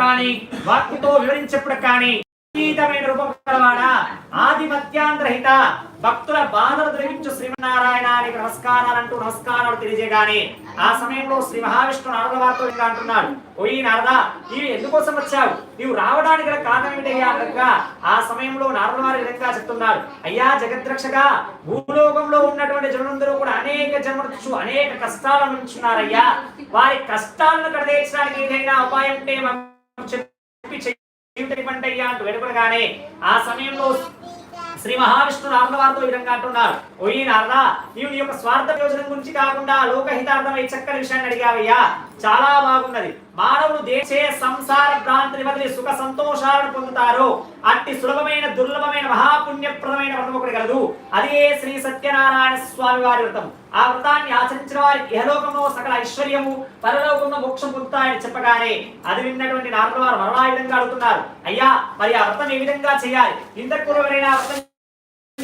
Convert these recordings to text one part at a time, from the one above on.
కానీ వాక్కుతో వివరించేప్పుడు కానీ అతీతమైన రూపం కలవాడా? ఆదిమత్యాంధ్రహిత భక్తుల బాధలు తొలగించు శ్రీమన్నారాయణానికి నమస్కారాలంటూ నమస్కారాలు తెలియజేయగానే ఆ సమయంలో శ్రీ మహావిష్ణు నారద వారితో ఇంకా అంటున్నాడు. ఓయి నారద నీవు ఎందుకోసం వచ్చావు? నీవు రావడానికి గల కారణం ఏంటయ్యా అనగా ఆ సమయంలో నారద వారి విధంగా చెప్తున్నాడు అయ్యా జగద్రక్షగా భూలోకంలో ఉన్నటువంటి జనులందరూ కూడా అనేక జన్మలు అనేక కష్టాలను ఉంచున్నారయ్యా వారి కష్టాలను కడదేర్చడానికి ఏదైనా ఉపాయం ఉంటే చెప్పి చెయ్యి పంటయ్యా అంటూ వెనుకడగానే ఆ సమయంలో శ్రీ మహావిష్ణు నారద వారితో ఈ విధంగా అంటున్నారు ఓయి నారద నీవు నీ యొక్క స్వార్థ ప్రయోజనం గురించి కాకుండా లోకహితార్థమై చక్కని విషయాన్ని అడిగావయ్యా. చాలా బాగున్నది. మానవులు దేశే సంసార భ్రాంతిని వదిలి సుఖ సంతోషాలను పొందుతారు అట్టి సులభమైన దుర్లభమైన మహాపుణ్యప్రదమైన వ్రతం ఒకటి కలదు. అదే శ్రీ సత్యనారాయణ స్వామి వారి వ్రతం. ఆ వ్రతాన్ని ఆచరించిన వారి ఇహలోకంలో సకల ఐశ్వర్యము పరలోకంలో మోక్షం పొందుతాయని చెప్పగానే అది విన్నటువంటి నారద వారు మరలా విధంగా అడుగుతున్నారు. అయ్యా మరి ఆ వ్రతం ఏ విధంగా చేయాలి? ఇంతకు ఎవరైనా వ్రతం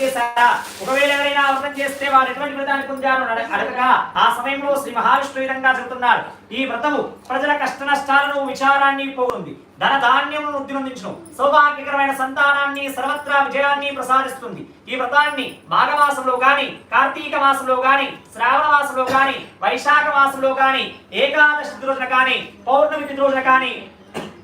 చేశారా? ఒకవేళ ఎవరైనా వ్రతం చేస్తే వారు ఎటువంటి వ్రతాన్ని పొందారు అడగగా ఆ సమయంలో శ్రీ మహావిష్ణు విధంగా చెబుతున్నారు ఈ వ్రతము ప్రజల కష్ట నష్టాలను విచారాన్ని పోతుంది ధన ధాన్యమును వృద్ధినందించును సౌభాగ్యకరమైన సంతానాన్ని సర్వత్రా విజయాన్ని ప్రసాదిస్తుంది. ఈ వ్రతాన్ని మాఘమాసంలో గాని కార్తీక మాసంలో గాని శ్రావణ మాసంలో గాని వైశాఖ మాసంలో గాని ఏకాదశి రోజున గాని పౌర్ణమి రోజున గాని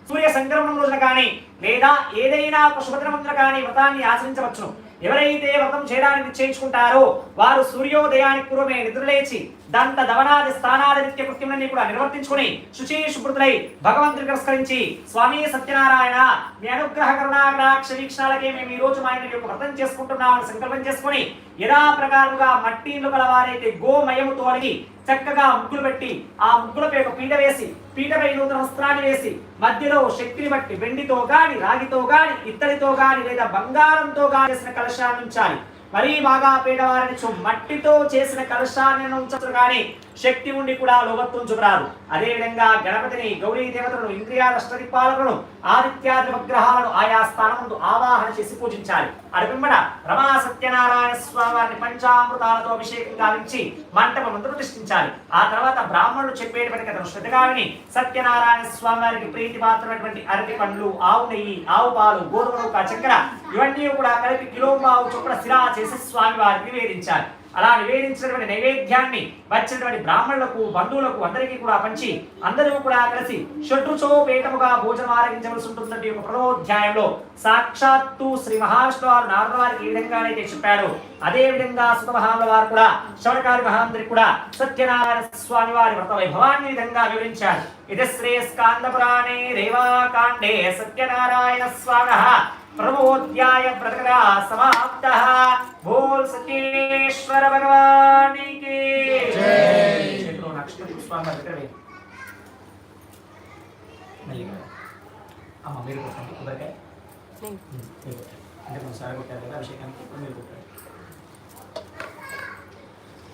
సూర్య సంక్రమణం రోజున కానీ లేదా ఏదైనా ఒక కానీ వ్రతాన్ని ఆచరించవచ్చును. ఎవరైతే వ్రతం చేయడానికి నిశ్చయించుకుంటారో వారు సూర్యోదయానికి పూర్వమే నిద్రలేచి దంత దవనాది స్థానాది నిత్య కృత్యములన్నీ కూడా నిర్వర్తించుకుని శుచి శుభ్రుతులై భగవంతుని నమస్కరించి స్వామి సత్యనారాయణ మీ అనుగ్రహ కరుణాగ్రాక్ష వీక్షణాలకే మేము ఈ రోజు మా ఇంటి యొక్క వ్రతం చేసుకుంటున్నామని సంకల్పం చేసుకుని యథా ప్రకారముగా మట్టి ఇల్లు గలవారైతే గోమయముతో అడిగి చక్కగా ముగ్గులు పెట్టి ఆ ముగ్గులపై ఒక పీట వేసి పీటపై నూతన వస్త్రాన్ని వేసి మధ్యలో శక్తిని బట్టి వెండితో గాని రాగితో గాని ఇత్తడితో గాని లేదా బంగారంతో గాని చేసిన కలశాన్ని ఉంచాలి. మరీ బాగా పేదవారిని మట్టితో చేసిన కలుషాన్ని ఉంచరు కానీ శక్తి ఉండి కూడా లోభత్తుంచుకురారు అదే విధంగా గణపతిని గౌరీ దేవతలను ఇంద్రియాల అష్టదిక్పాలకులను ఆదిత్యాది విగ్రహాలను ఆయా స్థానముందు ఆవాహన చేసి పూజించాలి. అడుగుమ్మడ రమాస సత్యనారాయణ స్వామి వారిని పంచామృతాలతో అభిషేకం గావించి మంటపం ముందు ప్రతిష్ఠించాలి ఆ తర్వాత బ్రాహ్మణులు చెప్పేటువంటి కథను శ్రద్ధగా విని సత్యనారాయణ స్వామి వారికి ప్రీతిపాత్రమైనటువంటి అరటి పండ్లు ఆవు నెయ్యి ఆవు పాలు గోధుమ చక్కెర ఇవన్నీ కూడా కలిపి కిలో పావు చొప్పున సిరా చేసి స్వామి వారికి నివేదించాలి అలా నివేదించినటువంటి నైవేద్యాన్ని వచ్చినటువంటి బ్రాహ్మణులకు బంధువులకు అందరికీ కూడా పంచి అందరూ కూడా కలిసి షడ్రుచోపేతముగా భోజనం ఆరగించవలసి ఉంటుందంటే ఒక ప్రథమోధ్యాయంలో సాక్షాత్తు శ్రీ మహావిష్ణు వారు నారద వారికి ఈ విధంగానైతే చెప్పాడో అదే విధంగా సుతమహాముల వారు కూడా శవణకారి మహాందరికి కూడా సత్యనారాయణ స్వామి వారి వ్రత వైభవాన్ని విధంగా వివరించారు. ఇది శ్రీ స్కాంద పురాణే రేవాకాండే సత్యనారాయణ స్వామి ప్రమోధ్యాయ ప్రకటన సమాప్త బోల్ సత్యేశ్వర భగవానికి చేతిలో నక్షత్ర స్వామి వారి దగ్గర వేయండి. మెల్లిగా. అమ్మ మీరు కొట్టండి కొబ్బరికాయ ఉమ్, మీరు కొట్టండి. అంటే కొన్నిసార్లు కొట్టారు కదా అభిషేకానికి ఇప్పుడు మీరు కొట్టారు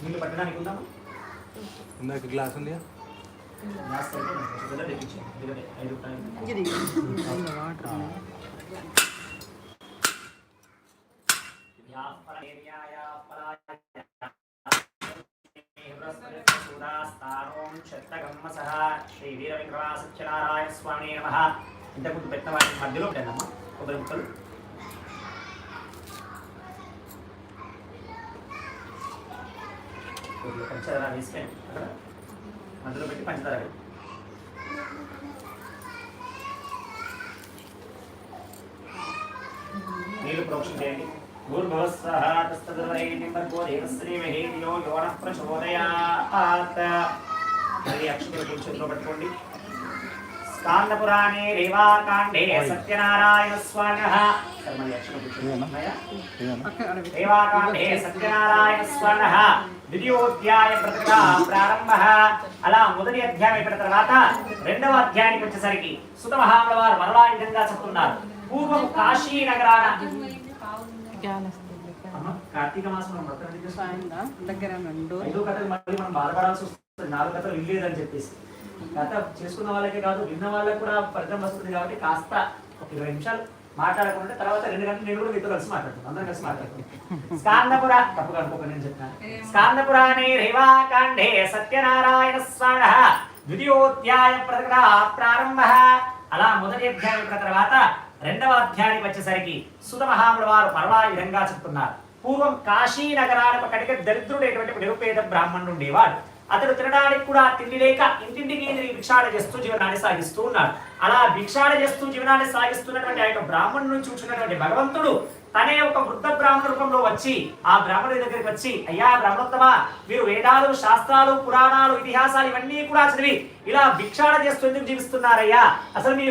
నీళ్ళు పట్టడానికి ఉందామా ఇందాక గ్లాస్ ఉంది గ్లాస్ అయితే ఐదు స్వామి నమ ఇంతకుముందు పెట్టిన వాటి మధ్యలో పెట్టానమ్మా కొబ్బరి ముక్కలు పంచదార వేసుకోండి అక్కడ మధ్యలో పెట్టి పంచదార నీళ్ళు ప్రోక్షణ చేయండి భూర్భవస్సహ తస్తదవరేణ్యం భర్గో దేవశ్రీ మహేదియో యోనః ప్రచోదయాత్ మరి అక్షతులు రేవాకాండే సత్యనారాయణ స్వామినః సరే మరి అక్షతులు సత్యనారాయణ స్వామినః ద్వితీయోధ్యాయ ప్రారంభ. అలా మొదటి అధ్యాయం అయిపోయిన తర్వాత రెండవ అధ్యాయానికి వచ్చేసరికి సుత వారు మరలా విధంగా చెప్తున్నారు. పూర్వం కాశీ నగరాన కార్తీక మాసం? దగ్గర నుండు ఐదో కథలు మళ్ళీ మనం బాధపడాల్సి వస్తుంది. నాలుగు కథలు వినలేదని చెప్పేసి. కథ చేసుకున్న వాళ్ళకే కాదు విన్న వాళ్ళకి కూడా ఫలితం వస్తుంది కాబట్టి కాస్త ఒక ఇరవై నిమిషాలు మాట్లాడకుండా తర్వాత రెండు గంటలు నేను కూడా మీతో కలిసి మాట్లాడుతున్నాను అందరం కలిసి మాట్లాడుతున్నాం స్కాందపుర తప్పుగా అనుకోక నేను చెప్పిన. స్కాందపురాణే రేవాకాండే సత్యనారాయణ స్వామి ద్వితీయోధ్యాయ ప్రకట ప్రారంభ. అలా మొదటి అధ్యాయం తర్వాత రెండవ అధ్యాయానికి వచ్చేసరికి సుధమహాముడు వారు మరలా ఈ విధంగా చెప్తున్నారు. పూర్వం కాశీ నగరానికి కటిక దరిద్రుడైనటువంటి నిరుపేద బ్రాహ్మణుడు ఉండేవాడు. అతడు తినడానికి కూడా తిండి లేక ఇంటింటికి భిక్షాడ చేస్తూ జీవనాన్ని సాగిస్తూ ఉన్నాడు. అలా భిక్షాడ చేస్తూ జీవనాన్ని సాగిస్తున్నటువంటి ఆ యొక్క బ్రాహ్మణుని చూసినటువంటి భగవంతుడు తనే ఒక వృద్ధ బ్రాహ్మణ రూపంలో వచ్చి ఆ బ్రాహ్మణుడి దగ్గరికి వచ్చి అయ్యా బ్రహ్మోత్తమ మీరు వేదాలు శాస్త్రాలు పురాణాలు ఇతిహాసాలు ఇవన్నీ కూడా చదివి ఇలా భిక్షాడ చేస్తూ ఎందుకు జీవిస్తున్నారయ్యా? అసలు మీ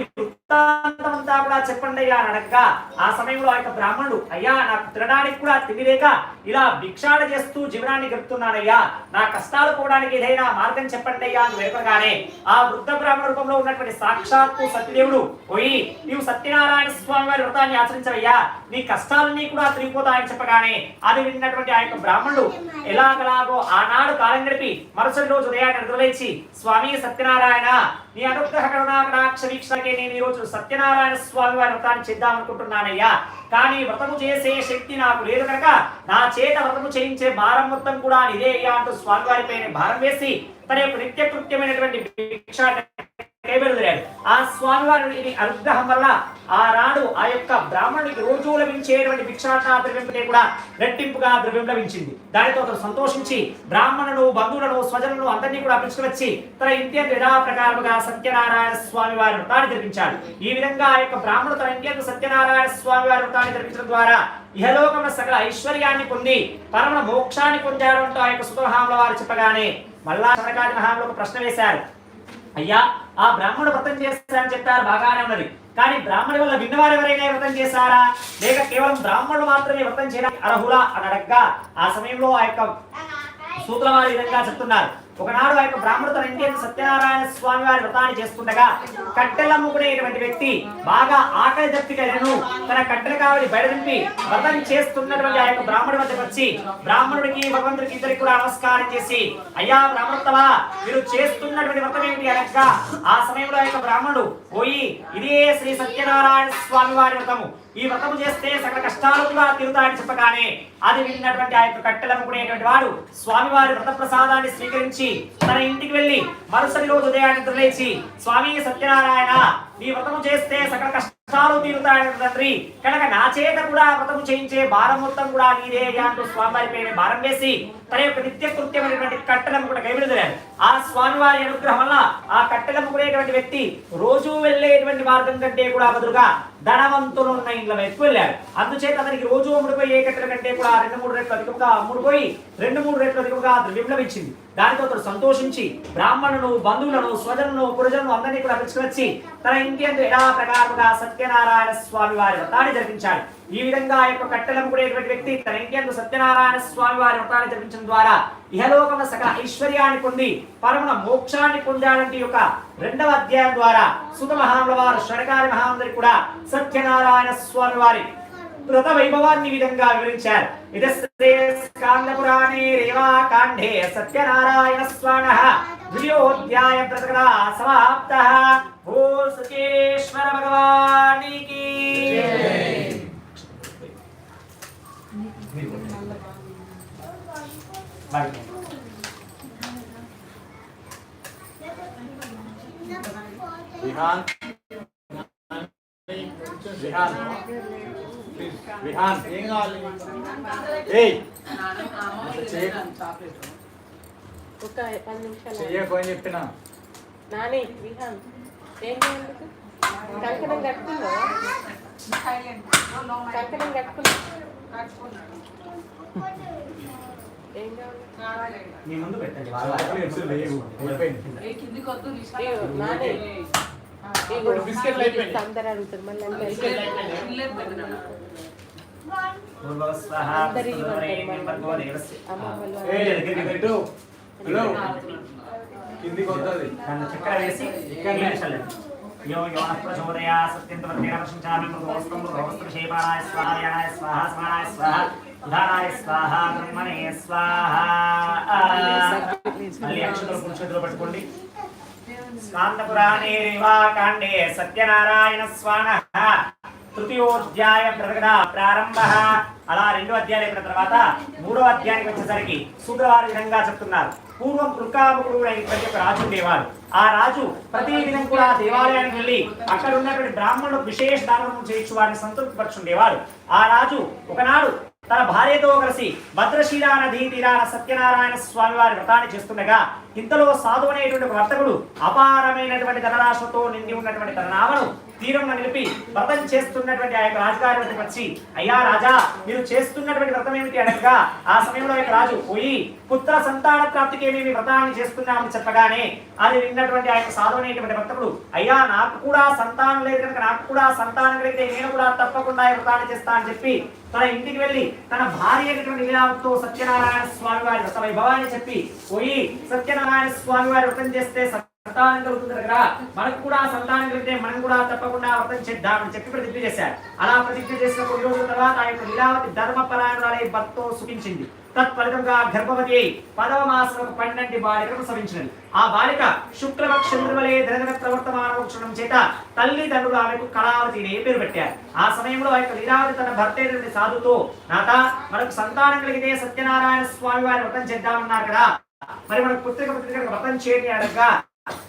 అంతా కూడా చెప్పండి అయ్యా అని అడగగా ఆ సమయంలో ఆ యొక్క బ్రాహ్మణుడు అయ్యా నాకు తినడానికి కూడా తినలేక ఇలా భిక్షాడ చేస్తూ జీవనాన్ని గడుపుతున్నానయ్యా. నా కష్టాలు పోవడానికి ఏదైనా మార్గం చెప్పండి అయ్యా అని వేపగానే ఆ వృద్ధ బ్రాహ్మణ రూపంలో ఉన్నటువంటి సాక్షాత్తు సత్యదేవుడు పోయి నీవు సత్యనారాయణ స్వామి వారి వ్రతాన్ని ఆచరించవయ్యా. నీ కష్టాలన్నీ కూడా తిరిగిపోతాయని చెప్పగానే అది విన్నటువంటి ఆ యొక్క బ్రాహ్మణుడు ఎలాగలాగో ఆనాడు కాలం గడిపి మరుసటి రోజు ఉదయాన్ని నిద్రలేచి స్వామి సత్యనారాయణ నీ అనుగ్రహ కరుణాకటాక్ష వీక్షణకే నేను ఈ రోజు సత్యనారాయణ స్వామి వారి వ్రతాన్ని చేద్దాం అనుకుంటున్నానయ్యా కానీ వ్రతము చేసే శక్తి నాకు లేదు కనుక నా చేత వ్రతము చేయించే భారం మొత్తం కూడా ఇదే అయ్యా అంటూ స్వామివారిపైన భారం వేసి తన యొక్క నిత్య కృత్యమైనటువంటి భిక్ష కైబెలుదరాడు ఆ స్వామివారి అనుగ్రహం వల్ల ఆ రాడు ఆ యొక్క బ్రాహ్మణుడికి రోజు లభించేటువంటి భిక్షాటన ద్రవ్యంపై కూడా రెట్టింపుగా ద్రవ్యం లభించింది. దానితో అతను సంతోషించి బ్రాహ్మణులను బంధువులను స్వజనులను అందరినీ కూడా పిలుచుకువచ్చి తన ఇంటి యథా ప్రకారముగా సత్యనారాయణ స్వామి వారి వ్రతాన్ని జరిపించాడు ఈ విధంగా ఆ యొక్క బ్రాహ్మణుడు తన ఇంటి సత్యనారాయణ స్వామి వారి వ్రతాన్ని జరిపించడం ద్వారా ఇహలోకమున సకల ఐశ్వర్యాన్ని పొంది పరమ మోక్షాన్ని పొందాడంటూ ఆ యొక్క సుతమహాముల వారు చెప్పగానే మళ్ళా సనకాది మహాములకు ప్రశ్న వేశారు. అయ్యా ఆ బ్రాహ్మణుడు వ్రతం చేస్తారని చెప్పారు బాగానే ఉన్నది. కానీ బ్రాహ్మణుడి వల్ల విన్నవారు ఎవరైనా వ్రతం చేశారా? లేక కేవలం బ్రాహ్మణుడు మాత్రమే వ్రతం చేయడానికి అర్హులా? అని అడగ్గా ఆ సమయంలో ఆ యొక్క సూత్రవారి విధంగా చెప్తున్నారు. ఒకనాడు ఆ యొక్క బ్రాహ్మణుడు తన సత్యనారాయణ స్వామి వారి వ్రతాన్ని చేస్తుండగా కట్టెలమ్ముకునేటువంటి వ్యక్తి బాగా ఆకలి దప్పికలను తన కట్టెల కావలి బయటదింపి వ్రతం చేస్తున్నటువంటి ఆ యొక్క బ్రాహ్మణుడి వద్దకు వచ్చి బ్రాహ్మణుడికి భగవంతుడికి ఇద్దరికి కూడా నమస్కారం చేసి అయ్యా బ్రాహ్మణోత్తమా మీరు చేస్తున్నటువంటి వ్రతం ఏమిటి? అనగా ఆ సమయంలో ఆ యొక్క బ్రాహ్మణుడు పోయి ఇదే శ్రీ సత్యనారాయణ స్వామి వారి వ్రతము. ఈ వ్రతము చేస్తే సకల కష్టాలు కూడా తిరుగుతాయని చెప్పగానే అది విన్నటువంటి ఆ యొక్క కట్టెలమ్ముకునేటువంటి వాడు స్వామివారి వ్రత ప్రసాదాన్ని స్వీకరించి తన ఇంటికి వెళ్ళి మరుసటి రోజు ఉదయాన్ని నిద్రలేచి స్వామి సత్యనారాయణ నీ వ్రతము చేస్తే సకల కష్టాలు తీరుతాయని తండ్రి. కనుక నా చేత కూడా వ్రతము చేయించే భారం మొత్తం కూడా నీదే అంటూ స్వామివారి పైన భారం వేసి తన యొక్క నిత్య కృత్యమైనటువంటి కట్టడం కూడా కైవిలుదరాడు ఆ స్వామివారి అనుగ్రహం వల్ల ఆ కట్టెలమ్ముకునేటువంటి వ్యక్తి రోజు వెళ్ళేటువంటి మార్గం కంటే కూడా బదులుగా ధనవంతులు ఉన్న ఇంట్లో ఎక్కువ వెళ్ళారు. అందుచేత అతనికి రోజు ముడిపోయి ఏ కట్టెల కంటే కూడా రెండు మూడు రెట్లు అధికంగా ముడిపోయి రెండు మూడు రెట్లు అధికంగా ద్రవ్యం లభించింది. దానితో అతడు సంతోషించి బ్రాహ్మణును బంధువులను స్వజనులను పురజనులను అందరినీ కూడా పిలుచుకొచ్చి తన ఇంటి అందు ఎలా ప్రకారంగా సత్యనారాయణ స్వామి వారి వ్రతాన్ని జరిపించాడు. ఈ విధంగా ఆ యొక్క కట్టెలమ్ముకునేటువంటి వ్యక్తి తన ఇంటి సత్యనారాయణ స్వామి వారి వ్రతాన్ని జరిపించడం ద్వారా ఇహలోకమ సకల ఐశ్వర్యాన్ని పొంది పరమున మోక్షాన్ని పొందాడంటే యొక్క రెండవ అధ్యాయం ద్వారా సుత మహాముల వారు షడకారి మహాములకి కూడా సత్యనారాయణ స్వామి వారి వ్రత వైభవాన్ని ఈ విధంగా వివరించారు. ఇది శ్రీ రేవా కాండే సత్యనారాయణ స్వాన ద్వియోధ్యాయ ప్రతకథ సమాప్త. ఓ సుకేశ్వర భగవానికి మరి విహాన్ విహాన్ విహాన్ ఏం కావాలి ఏయ్ చెయ్య ఒక పది నిమిషాలు చెయ్యకపోయి చెప్పిన నాని విహాన్ ఏం చేయందుకు కంకణం కట్టుకున్నావా కంకణం కట్టుకున్నా ఏం కావాలి మీ ముందు పెట్టండి చాక్లెట్స్ లేవు అయిపోయింది ఇగో, నాని ఇగో, బిస్కెట్లు అయిపోయినాయి. అందరూ అడుగుతారు మళ్ళీ అందరూ పూర్వ స్వహ అందరి సుందరేణ ఏ దగ్గరికి పెట్టు హలో కిందికి వద్దు చక్కెర వేసి ఇక్కడ చల్లండి. యో యోన ప్రచోదయా సత్యం తమత్యేన వర్షించామి మృగోస్తం మృగోస్తం శేపానాయ స్వాహ యానాయ స్వాహ స్మరణాయ స్వాహ ఉదానాయ స్వాహ బ్రహ్మణే స్వాహ మళ్ళీ అక్షతలు కుడి చేతిలో పట్టుకోండి స్కాంద పురాణే రేవా కాండే సత్యనారాయణ స్వాన తృతీయోధ్యాయ ప్రకటన ప్రారంభ అలా రెండో అధ్యాయం అయిపోయిన తర్వాత మూడో అధ్యాయానికి వచ్చేసరికి శూద్రవారి విధంగా చెప్తున్నారు. పూర్వం కృకాముకుడు అనేటువంటి ఒక రాజు ఉండేవాడు. ఆ రాజు ప్రతి దినం కూడా దేవాలయానికి వెళ్ళి అక్కడ ఉన్నటువంటి బ్రాహ్మణుడు విశేష దానం చేయించు వారిని సంతృప్తిపరచుండేవాడు. ఆ రాజు ఒకనాడు తన భార్యతో కలిసి భద్రశీలా నదీ తీరాన సత్యనారాయణ స్వామి వారి వ్రతాన్ని చేస్తుండగా ఇంతలో సాధు అనేటువంటి వర్తకుడు అపారమైనటువంటి ధనరాశతో నిండి ఉన్నటువంటి తన నామను తీరంలో నిలిపి వ్రతం చేస్తున్నటువంటి ఆ యొక్క రాజుగారి వచ్చి అయ్యా రాజా మీరు చేస్తున్నటువంటి వ్రతం ఏమిటి? అనగా ఆ సమయంలో యొక్క రాజు పోయి పుత్ర సంతాన ప్రాప్తికి ఏమేమి వ్రతాన్ని చేస్తున్నామని చెప్పగానే అది విన్నటువంటి ఆ యొక్క సాధు భక్తుడు అయ్యా నాకు కూడా సంతానం లేదు కనుక నాకు కూడా సంతానం కలిగితే నేను కూడా తప్పకుండా వ్రతాన్ని చేస్తా అని చెప్పి తన ఇంటికి వెళ్ళి తన భార్య అయినటువంటి లీలావతితో సత్యనారాయణ స్వామి వారి వ్రత వైభవాన్ని చెప్పి పోయి సత్యనారాయణ స్వామి వారి వ్రతం చేస్తే సంతానం కలుగుతుంది కదా మనకు కూడా సంతానం కలిగితే మనం కూడా తప్పకుండా వ్రతం చేద్దామని చెప్పి ప్రతిజ్ఞ చేశారు. అలా ప్రతిజ్ఞ చేసిన కొన్ని రోజుల తర్వాత ఆ యొక్క లీలావతి ధర్మపరాయణురాలై భర్తో సుఖించింది. తత్ఫలితంగా గర్భవతి అయి పదవ మాసం పన్నెండు బాలికను ప్రసవించినది. ఆ బాలిక శుక్లపక్ష వలె ధనధన ప్రవర్తమాన వృక్షణం చేత తల్లిదండ్రులు ఆమెకు కళావతి అనే పేరు పెట్టారు. ఆ సమయంలో ఆ యొక్క లీలావతి తన భర్త అయినటువంటి సాధుతో నాత మనకు సంతానం కలిగితే సత్యనారాయణ స్వామి వారి వ్రతం చేద్దామన్నారు కదా. మరి మనకు పుత్రిక పుత్రిక వ్రతం చేయని అనగా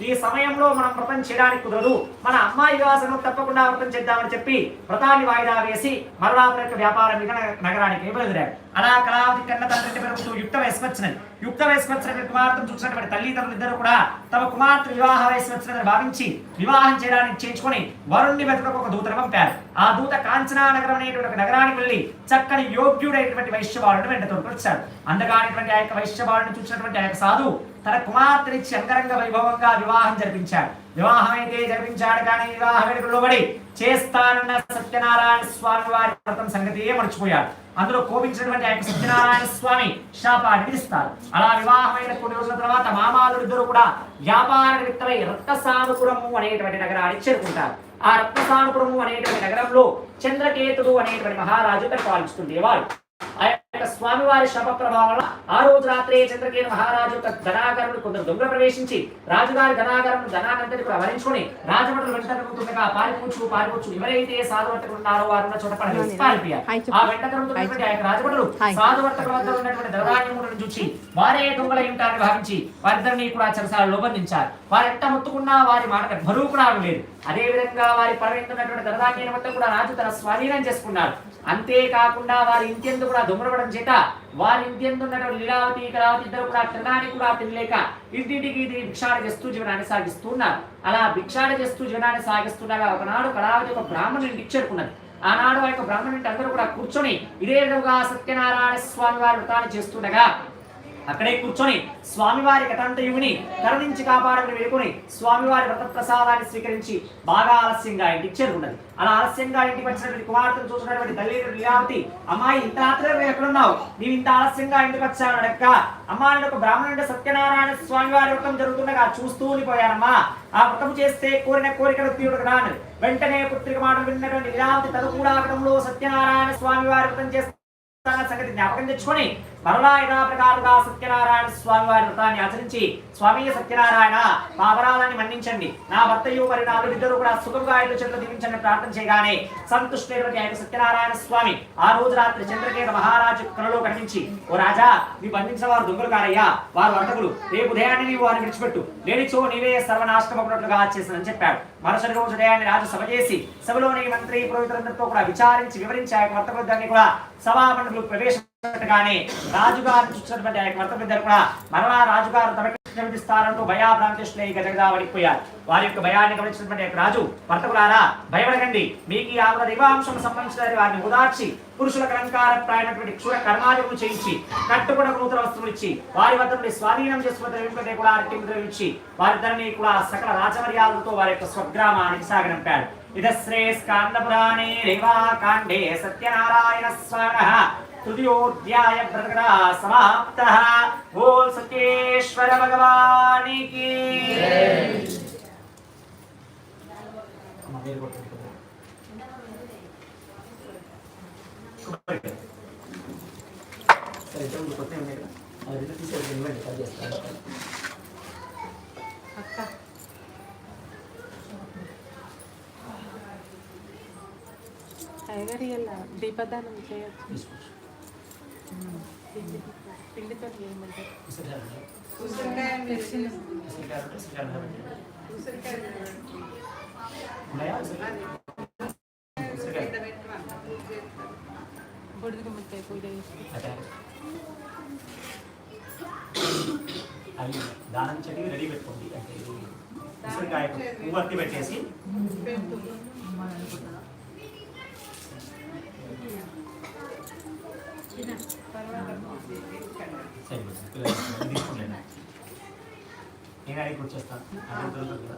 ఈ సమయంలో మనం వ్రతం చేయడానికి కుదరదు. మన అమ్మాయి వివాసను తప్పకుండా వ్రతం చేద్దామని చెప్పి వ్రతాన్ని వాయిదా వేసి మరలా తన యొక్క వ్యాపారం నగరానికి బయలుదేరాడు అలా కళావతి కన్న తండ్రి పెరుగుతూ యుక్త వయసు వచ్చినది యుక్త వయసు వచ్చిన కుమార్తెను చూసినటువంటి తల్లిదండ్రులు ఇద్దరు కూడా తమ కుమార్తె వివాహ వయసు వచ్చినదని భావించి వివాహం చేయడానికి చేయించుకొని వరుణ్ణి వెతకకు ఒక దూతను పంపారు. ఆ దూత కాంచనా నగరం అనేటువంటి ఒక నగరానికి వెళ్ళి చక్కని యోగ్యుడైనటువంటి వైశ్యబాలుని వెంట తోడుకొచ్చాడు అందగానేటువంటి ఆ యొక్క వైశ్యబాలుని చూసినటువంటి ఆ యొక్క సాధువు తన కుమార్తెనిచ్చి అంగరంగ వైభవంగా వివాహం జరిపించాడు. వివాహం అయితే జరిపించాడు కానీ వివాహ వేడుకల్లో పడి చేస్తానన్న సత్యనారాయణ స్వామి వారి వ్రతం సంగతియే మర్చిపోయాడు. అందులో కోపించినటువంటి ఆయన సత్యనారాయణ స్వామి శాపాన్ని విధిస్తారు. అలా వివాహమైన కొన్ని రోజుల తర్వాత మామాలు ఇద్దరు కూడా వ్యాపార నిమిత్తమై రక్తసానుపురము అనేటువంటి నగరాన్ని చేరుకుంటారు. ఆ రక్తసానుపురము అనేటువంటి నగరంలో చంద్రకేతుడు అనేటువంటి మహారాజు పరిపాలిస్తుండేవాడు ఆ యొక్క స్వామివారి శప ప్రభావం ఆ రోజు రాత్రి చంద్రకేతు మహారాజు యొక్క ధనాగారుడు కొందరు దొంగలు ప్రవేశించి రాజుగారి ధనాగారం ధనానంతటి కూడా వరించుకొని రాజభటులు వెంట తిరుగుతుండగా పారిపోచ్చు పారిపోచ్చు ఎవరైతే సాధువర్తకులు ఉన్నారో వారు ఉన్న చోట పడవేసి పారిపోయారు. ఆ వెంట తిరుగుతున్నటువంటి ఆ యొక్క రాజభటులు సాధువర్తకుల వద్ద ఉన్నటువంటి ధనధాన్యములను చూసి వారే దొంగల ఉంటారని భావించి వారిద్దరిని కూడా చెరసాలలో బంధించారు. వారు ఎంత మొత్తుకున్నా వారి మాట బరువు కూడా లేదు అదే విధంగా వారి పరమైనటువంటి ధనధాన్యం వద్ద కూడా రాజు తన స్వాధీనం చేసుకున్నాడు. అంతేకాకుండా వారి ఇంటిందు కూడా దొంగలపడం చేత వారి ఇంటిందు ఉన్నటువంటి లీలావతి కళావతి ఇద్దరు కూడా తినడానికి కూడా తినలేక ఇంటింటికి ఇది భిక్షాడ చేస్తూ జీవనాన్ని సాగిస్తూ ఉన్నారు అలా భిక్షాడ చేస్తూ జీవనాన్ని సాగిస్తుండగా ఒకనాడు కళావతి ఒక బ్రాహ్మణుని ఇంటికి చేరుకున్నది ఆనాడు ఆ యొక్క బ్రాహ్మణుని అందరూ కూడా కూర్చొని ఇదే విధంగా సత్యనారాయణ స్వామి వారి వ్రతాన్ని చేస్తుండగా అక్కడే కూర్చొని స్వామివారి కథంతయుని కరుణించి కాపాడమని వేడుకొని స్వామివారి వ్రత ప్రసాదాన్ని స్వీకరించి బాగా ఆలస్యంగా ఇంటికి చేరుకున్నది. అలా ఆలస్యంగా ఇంటికి వచ్చినటువంటి కుమార్తెను చూసినటువంటి తల్లి లీలావతి అమ్మాయి ఇంత రాత్రి ఎక్కడున్నావు నీవు ఇంత ఆలస్యంగా ఇంటికి వచ్చావు అడక్క. అమ్మా నేను ఒక బ్రాహ్మణుడు సత్యనారాయణ స్వామివారి వ్రతం జరుగుతుండగా చూస్తూ ఉండిపోయానమ్మా. ఆ వ్రతం చేస్తే కోరిన కోరికలు తీరుడు కదా వెంటనే పుత్రిక మాటలు విన్నటువంటి లీలావతి తను కూడా అక్కడంలో సత్యనారాయణ స్వామివారి వ్రతం చేస్తే సంగతి జ్ఞాపకం తెచ్చుకొని మరలా యథా సత్యనారాయణ స్వామి వారి వ్రతాన్ని ఆచరించి స్వామి సత్యనారాయణ మా మన్నించండి. నా భర్తయు మరి నాలుగు ఇద్దరు కూడా సుఖంగా ఇల్లు చెట్లు దీవించండి ప్రార్థన చేయగానే సంతుష్టైనటువంటి ఆయన సత్యనారాయణ స్వామి ఆ రోజు రాత్రి చంద్రకేత మహారాజు కలలో కనిపించి ఓ రాజా నీ బంధించిన వారు దొంగలు కారయ్యా. వారు వర్తకులు రేపు ఉదయాన్ని నీవు వారిని విడిచిపెట్టు. లేనిచో నీవే సర్వనాశనమకున్నట్లుగా చేసిందని చెప్పాడు. మరుసటి రోజు ఉదయాన్నే రాజు సభ చేసి సభలోని మంత్రి పురోహితులందరితో కూడా విచారించి వివరించి ఆ యొక్క వర్తకులందరినీ కూడా సభా ప్రవేశపెట్టగానే రాజుగారు చూసినటువంటి ఆ యొక్క వర్తకులిద్దరు కూడా మరలా రాజుగారు తమకి విధిస్తారంటూ భయాభ్రాంతిష్లై గజగదా పడిపోయారు వారి యొక్క భయాన్ని గమనించినటువంటి యొక్క రాజు భర్తకులారా భయపడకండి. మీకు ఈ ఆవిడ దైవాంశం సంబంధించిన వారిని ఉదార్చి పురుషుల కలంకార ప్రాయమైనటువంటి క్షుర కర్మాదికము చేయించి కట్టుకున్న నూతన వస్తువులు ఇచ్చి వారి వద్ద నుండి స్వాధీనం చేసుకున్న కూడా అరటింపులు వారిద్దరిని కూడా సకల రాజమర్యాదలతో వారి యొక్క స్వగ్రామానికి సాగనంపాడు. ఇదశ్రేయస్కాండపురాణే రేవాకాండే సత్యనారాయణ స్వామినః తృతీయోధ్యాయ ప్రకటన సమాప్త ఓం సత్యేశ్వర భగవానికి అక్క టైగర్ ఇయ్యాల దీపదానం చేయొచ్చు పిండి పిండితో చేయమంటారు బొడిది గుమ్మడికాయ పూజ చేసి అవి దానం చెట్టు రెడీ పెట్టుకోండి. అంటే ఇది ఉసిరికాయ పువ్వత్తి పెట్టేసి సరే. పిల్లలు తీసుకోండి నేను అడిగి కూర్చొస్తాను అడిగి దొరకదు కదా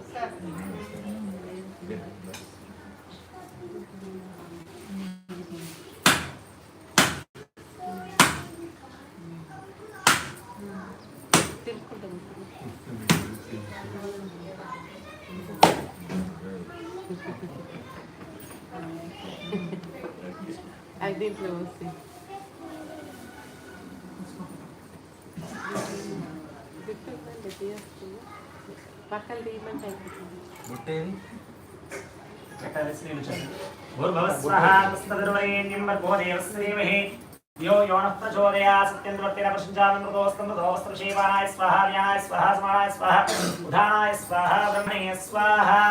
పక్కలు తీయమంటే అయిపోతుంది బుట్టేది यो यो नः प्रचोदया सत्यन्द्रवर्तेन प्रशंसामृतोऽस्तमृतोऽस्तमृषेवाय स्वाहा व्याय स्वाहा स्मराय स्वाहा उधाय स्वाहा ब्रह्मणे स्वाहा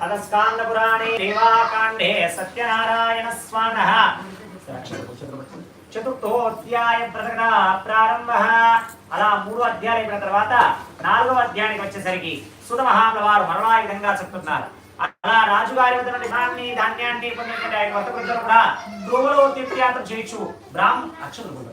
अगस्काण्डपुराणे देवाकाण्डे सत्यनारायणस्वानः చతుర్థోధ్యాయ ప్రకట ప్రారంభ. అలా మూడో అధ్యాయం అయిపోయిన తర్వాత నాలుగవ అధ్యాయానికి వచ్చేసరికి సుత మహాముల వారు మరలా విధంగా చెప్తున్నారు. అలా రాజుగారి వద్ద నుండి ధాన్యాన్ని పొందినటువంటి ఆయన వద్ద వృద్ధులు కూడా ధ్రువలో తీర్థయాత్ర చేయొచ్చు బ్రాహ్మ అక్షరులు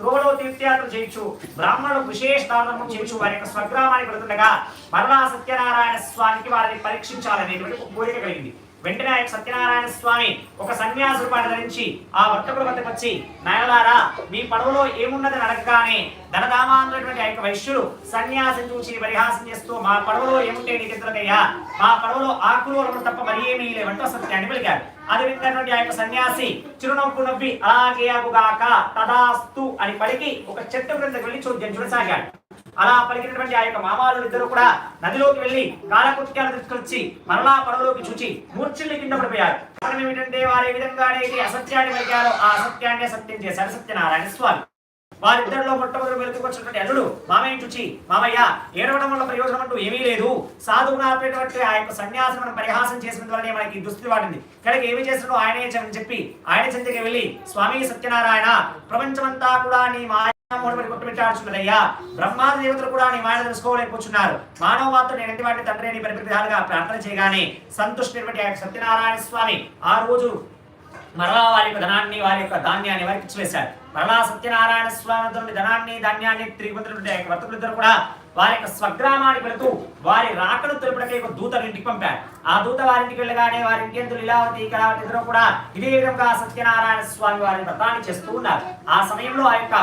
ధ్రువలో తీర్థయాత్ర చేయొచ్చు బ్రాహ్మణులకు విశేష దానం చేయొచ్చు వారి యొక్క స్వగ్రామానికి వెళుతుండగా మరలా సత్యనారాయణ స్వామికి వారిని పరీక్షించాలనేటువంటి కోరిక కలిగింది. వెంటనే ఆయన సత్యనారాయణ స్వామి ఒక సన్యాసి రూపాన్ని ధరించి ఆ వర్తకుల వద్దకు వచ్చి నాయలారా మీ పడవలో ఏమున్నదని అడగగానే ధనదామాన్నటువంటి ఆ యొక్క వైశ్యుడు సన్యాసం చూసి పరిహాసం చేస్తూ మా పడవలో ఏముంటే నీకు ఎదురకయ్యా మా పడవలో ఆకులు తప్ప మరి ఏమీ లేవంటూ సత్యాన్ని పలికారు అది విన్నటువంటి ఆ యొక్క సన్యాసి చిరునవ్వు నవ్వి అలాగే అగుగాక తదాస్తు అని పలికి ఒక చెట్టు క్రిందకి వెళ్ళి చూద్దాం చూడసాగాడు అలా పలికినటువంటి ఆ యొక్క మామాలు ఇద్దరు కూడా నదిలోకి వెళ్ళి కాలకృత్యాలు తీసుకొచ్చి మరలా పడవలోకి చూచి మూర్ఛిల్లి కింద పడిపోయారు. కారణం ఏమిటంటే వారు ఏ విధంగా అసత్యాన్ని పలికారో ఆ అసత్యాన్ని సత్యం చేశారు సత్యనారాయణ స్వామి. వారిద్దరిలో మొట్టమొదటి వెలుగుకొచ్చినటువంటి అల్లుడు మామయ్య చూచి మామయ్య ఏడవడం వల్ల ప్రయోజనం అంటూ ఏమీ లేదు. సాధువును ఆపేటువంటి ఆ యొక్క సన్యాసం మనం పరిహాసం చేసిన ద్వారానే మనకి దుస్థితి వాడింది కనుక ఏమి చేసినో ఆయనే చెప్పి ఆయన చెందికి వెళ్ళి స్వామి సత్యనారాయణ ప్రపంచమంతా కూడా నీ మాయ మోడబడి కొట్టుమిట్టాడుచున్నదయ్యా బ్రహ్మాది దేవతలు కూడా నీ మాయను తెలుసుకోలేకపోతున్నారు. మానవ మాత్రం నేను ఎంటి వాటిని తండ్రి నీ పరిపరి ప్రార్థన చేయగానే సంతుష్టినటువంటి సత్యనారాయణ స్వామి ఆ రోజు మరలా వారి యొక్క ధనాన్ని వారి యొక్క ధాన్యాన్ని వారికి ఇచ్చివేశారు. మరలా సత్యనారాయణ స్వామి ధనాన్ని ధాన్యాన్ని తిరిగి యొక్క వర్తకులిద్దరు కూడా వారి యొక్క స్వగ్రామానికి వెళుతూ వారి రాకను తెలుపడకే ఒక దూతను ఇంటికి పంపారు. ఆ దూత వారింటికి వెళ్ళగానే వారి ఇంటి ఇలావతి కళావతి ఇద్దరు కూడా ఇదే విధంగా సత్యనారాయణ స్వామి వారి వ్రతాన్ని చేస్తూ ఉన్నారు. ఆ సమయంలో ఆ యొక్క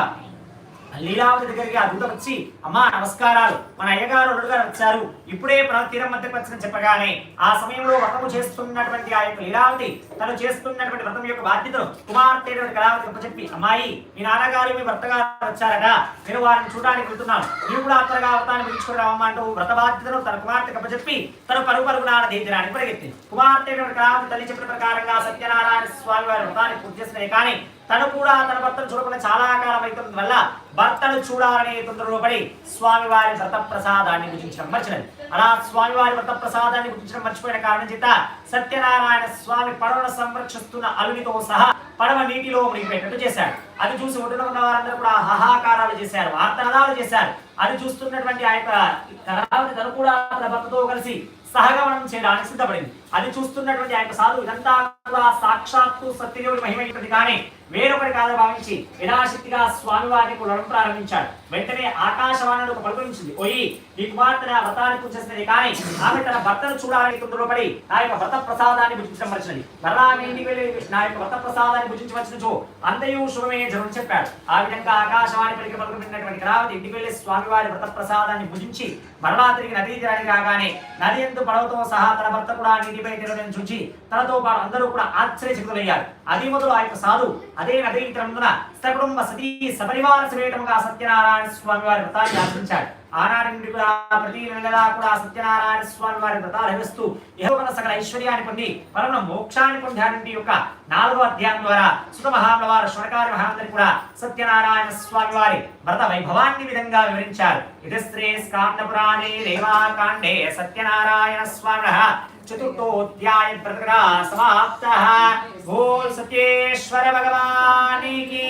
లీలావతి దగ్గరికి ఆ దూత వచ్చి అమ్మా నమస్కారాలు. మన అయ్యగారు అల్లుడుగారు వచ్చారు. ఇప్పుడే తీరం మధ్యకు వచ్చిన చెప్పగానే ఆ సమయంలో వ్రతము చేస్తున్నటువంటి ఆ యొక్క లీలావతి తను చేస్తున్నటువంటి వ్రతం యొక్క బాధ్యతను కుమార్తె కళావతి చెప్పి అమ్మాయి మీ నాన్నగారు మీ భర్త గారు వచ్చారట. నేను వారిని చూడడానికి వెళ్తున్నాను. నీవు కూడా అత్తగా వ్రతాన్ని పిలుచుకుని అంటూ వ్రత బాధ్యతను తన కుమార్తె చెప్పి తను పరుగు పరుగున తీర్చడానికి పరిగెత్తింది. కుమార్తె కళావతి తల్లి చెప్పిన ప్రకారంగా సత్యనారాయణ స్వామి వారి వ్రతాన్ని పూర్తి చేసినాయి కానీ తను కూడా తన భర్తను చూడకుండా చాలా కాలం అవుతుంది వల్ల భర్తను చూడాలనే తొందరలోపడి స్వామివారి వ్రతప్రసాదాన్ని ప్రసాదాన్ని మర్చినది అలా స్వామివారి వ్రత ప్రసాదాన్ని భుజించడం మర్చిపోయిన కారణం చేత సత్యనారాయణ స్వామి పడవను సంరక్షిస్తున్న అలువితో సహా పడవ నీటిలో మునిగిపోయినట్టు చేశాడు. అది చూసి ఒడ్డున ఉన్న వారందరూ కూడా హాహాకారాలు చేశారు ఆర్తనాదాలు చేశారు. అది చూస్తున్నటువంటి ఆ యొక్క తను కూడా తన భర్తతో కలిసి సహగమనం చేయడానికి సిద్ధపడింది. అది చూస్తున్నటువంటి ఆయన సాధువు ఇదంతా కూడా సాక్షాత్తు సత్యదేవుడి మహిమైనటువంటి కానీ వేరొకటి కాదని భావించి యథాశక్తిగా స్వామివారిని కొలడం ప్రారంభించాడు. వెంటనే ఆకాశవాణి ఒక పలుకునించింది పోయి ఈ కుమార్తె నా వ్రతాన్ని పూజిస్తున్నది కానీ ఆమె తన భర్తను చూడాలని తొందరలో పడి నా యొక్క వ్రత ప్రసాదాన్ని భుజించడం వచ్చినది మరలా ఇంటికి వెళ్ళి నా యొక్క వ్రత ప్రసాదాన్ని భుజించవచ్చును అంతయు శుభమే జరుగు చెప్పాడు. ఆ విధంగా ఆకాశవాణి పలికి పలుకుతున్నటువంటి కరావతి ఇంటికి వెళ్ళి స్వామివారి వ్రత ప్రసాదాన్ని భుజించి మరలా తిరిగి నదీ తీరానికి రాగానే నది ఎందు పడవతో సహా తన భర్త కూడా నీటి తిరగడం చూచి తనతో పాటు అందరూ కూడా ఆశ్చర్యచకులయ్యారు అదే మొదలు ఆ యొక్క సాధు అదే నదీ తీరమున సకుటుంబ సతీ సపరివార సమేతముగా సత్యనారాయణ స్వామి వారి వ్రతాన్ని ఆచరించాడు. ఆనాటి నుండి కూడా ప్రతి నెలలా కూడా సత్యనారాయణ స్వామి వారి వ్రతాలు లభిస్తూ యహోగత సకల ఐశ్వర్యాన్ని పొంది పరమ మోక్షాన్ని పొందారంటి యొక్క నాలుగో అధ్యాయం ద్వారా సుత మహాముల వారు మహాందరి కూడా సత్యనారాయణ స్వామి వారి వ్రత వైభవాన్ని విధంగా వివరించారు. ఇది శ్రీ స్కాండ పురాణే రేవాకాండే సత్యనారాయణ స్వామి చతుర్థోధ్యాయ ప్రకటన సమాప్త బోల్ సత్యేశ్వర భగవానికి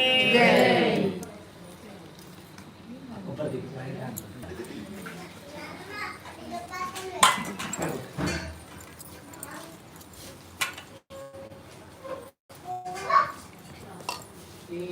ఏ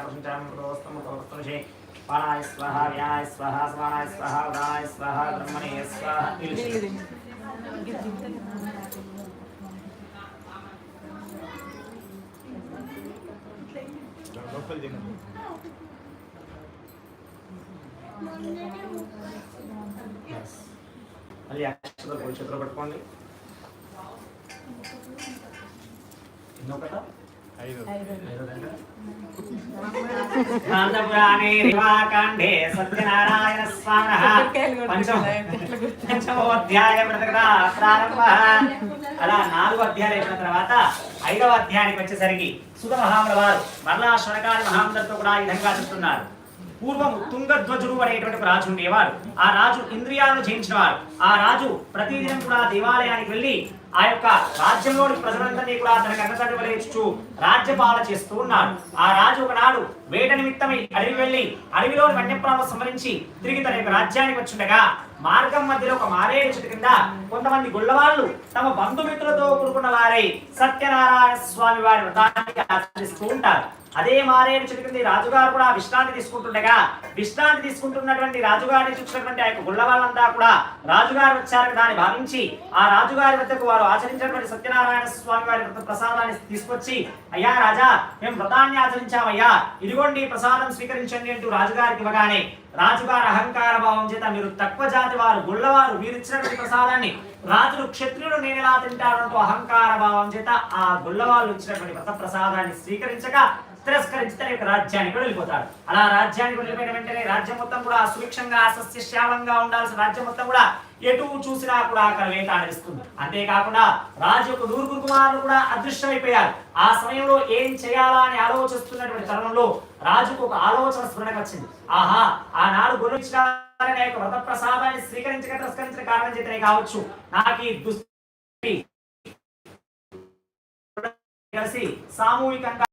ప్రపంచామి మృతోస్తమ తోస్తమషే పానాయ స్వః వ్యాయ స్వః సమానాయ స్వః ఉదానాయ స్వః బ్రహ్మణే స్వః నీళ్ళు తిను. మళ్ళీ అక్షతలు పోయి చేతులు పట్టుకోండి. ఎన్నో కదా సత్యనారాయణ? పంచమోధ్యాయ ప్రారంభ. అలా నాలుగు అధ్యాయాలు అయిన తర్వాత ఐదవ అధ్యాయానికి వచ్చేసరికి సుధ మహాముల వారు మరలా శనకాని మహాములతో కూడా ఈ విధంగా చెప్తున్నారు. పూర్వం తుంగధ్వజుడు అనేటువంటి ఒక రాజు ఉండేవారు. ఆ రాజు ఇంద్రియాలను జయించినవాడు ఆ రాజు ప్రతిదినం కూడా దేవాలయానికి వెళ్ళి ఆ యొక్క రాజ్యంలోని ప్రజలందరినీ కూడా తన కన్నతండ్రి వలయించు రాజ్యపాల చేస్తూ ఉన్నాడు. ఆ రాజు ఒకనాడు వేట నిమిత్తమై అడవి వెళ్ళి అడవిలోని వన్యప్రాణులు సంహరించి తిరిగి తన యొక్క రాజ్యానికి వచ్చిండగా మార్గం మధ్యలో ఒక మారేడు చెట్టు కింద కొంతమంది గుళ్ళవాళ్ళు తమ బంధుమిత్రులతో కూడుకున్న వారై సత్యనారాయణ స్వామి వారి వ్రతానికి ఆచరిస్తూ ఉంటారు. అదే మారేడు చెట్టు రాజుగారు కూడా విశ్రాంతి తీసుకుంటుండగా విశ్రాంతి తీసుకుంటున్నటువంటి రాజుగారిని చూసినటువంటి ఆ యొక్క గుళ్ళవాళ్ళంతా కూడా రాజుగారు వచ్చారు దాన్ని భావించి ఆ రాజుగారి వద్దకు వారు ఆచరించినటువంటి సత్యనారాయణ స్వామి వారి వ్రత ప్రసాదాన్ని తీసుకొచ్చి అయ్యా రాజా మేము వ్రతాన్ని ఆచరించామయ్యా. ఇదిగోండి ప్రసాదం స్వీకరించండి అంటూ రాజుగారికి ఇవ్వగానే రాజుగారి అహంకార భావం చేత మీరు తక్కువ జాతి వారు గుళ్ళవారు మీరు ఇచ్చినటువంటి ప్రసాదాన్ని రాజులు క్షత్రియుడు నేను ఎలా తింటాడంటూ అహంకార భావం చేత ఆ గుళ్ళవాళ్ళు ఇచ్చినటువంటి వ్రత ప్రసాదాన్ని స్వీకరించగా తిరస్కరించి తన యొక్క రాజ్యానికి వెళ్ళిపోతాడు. అలా రాజ్యానికి వెళ్ళిపోయిన వెంటనే రాజ్యం మొత్తం కూడా సుభిక్షంగా సస్యశ్యామంగా ఉండాల్సిన రాజ్యం మొత్తం కూడా ఎటు చూసినా కూడా అక్కడ వేట ఆడవిస్తుంది అంతేకాకుండా రాజు యొక్క నూరుగురు కుమారులు కూడా అదృశ్యమైపోయారు. ఆ సమయంలో ఏం చేయాలా అని ఆలోచిస్తున్నటువంటి తరుణంలో రాజుకు ఒక ఆలోచన స్మరణకు వచ్చింది. ఆహా ఆనాడు గురించిన యొక్క వ్రత ప్రసాదాన్ని స్వీకరించక తిరస్కరించిన కారణం చేతనే కావచ్చు. నాకు ఈ దుస్థితి. కలిసి సామూహికంగా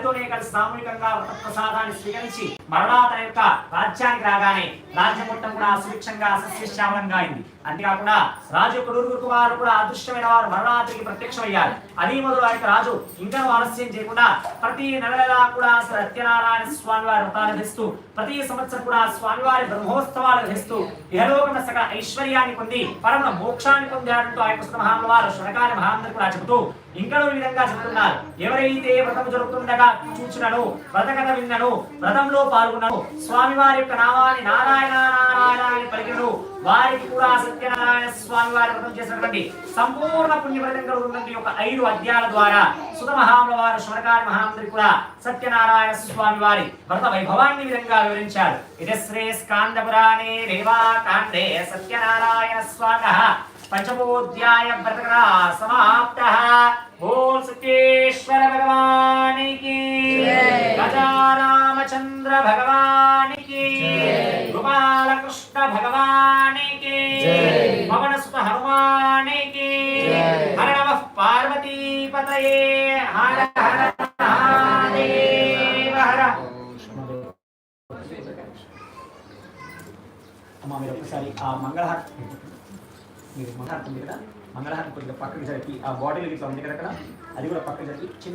వారితోనే కలిసి సామూహికంగా వ్రత ప్రసాదాన్ని స్వీకరించి మరలా తన యొక్క రాజ్యానికి రాగానే రాజ్యం మొత్తం కూడా సుభిక్షంగా సస్యశ్యామలంగా అయింది. అంతేకాకుండా రాజు యొక్క నూరుగురు వారు కూడా అదృష్టమైన వారు మరలా తిరిగి ప్రత్యక్షమయ్యారు. అది మొదలు ఆ యొక్క రాజు ఇంకా ఆలస్యం చేయకుండా ప్రతి నెల నెలా కూడా సత్యనారాయణ స్వామి వారి వ్రతాలు ధరిస్తూ ప్రతి సంవత్సరం కూడా స్వామివారి బ్రహ్మోత్సవాలు ధరిస్తూ ఇహలోకన సకల ఐశ్వర్యాన్ని పొంది పరమ మోక్షాన్ని పొందారంటూ ఆ యొక్క సుత వారు శునకాని మహాందరు కూడా చెబుతూ ఇంకా ఈ విధంగా చెబుతున్నారు. ఎవరైతే వ్రతం జరుగుతుండగా చూచినను వ్రత కథ విన్నను వ్రతంలో పాల్గొనను స్వామివారి యొక్క నామాన్ని నారాయణ నారాయణ అని వారికి కూడా సత్యనారాయణ స్వామి వారి వ్రతం చేసినటువంటి సంపూర్ణ పుణ్యవ్రతం కలుగుతున్నటువంటి యొక్క ఐదు అధ్యాయాల ద్వారా సుత మహాముల వారు శునకారి మహామంత్రి కూడా సత్యనారాయణ స్వామి వారి వ్రత వైభవాన్ని విధంగా వివరించారు. ఇది శ్రీ స్కాందపురాణే రేవాకాండే సత్యనారాయణ స్వాగ పంచమోధ్యాయ వ్రతకరా సమాప్త ఓం సిద్ధేశ్వర భగవానికి రామచంద్ర భగవానికి గోపాలకృష్ణ భగవానికి పవనసుత హనుమానికి హర నమ పార్వతీపతయే హర హర హర అమ్మా మీరు ఒకసారి ఆ మంగళహారతి మీరు మంగళహారతి కదా మంగళహారం కొద్దిగా పక్కకి జరిపి ఆ బాడీలో ఇట్లా ఉంది కదా అక్కడ అది కూడా పక్కకి జరిపి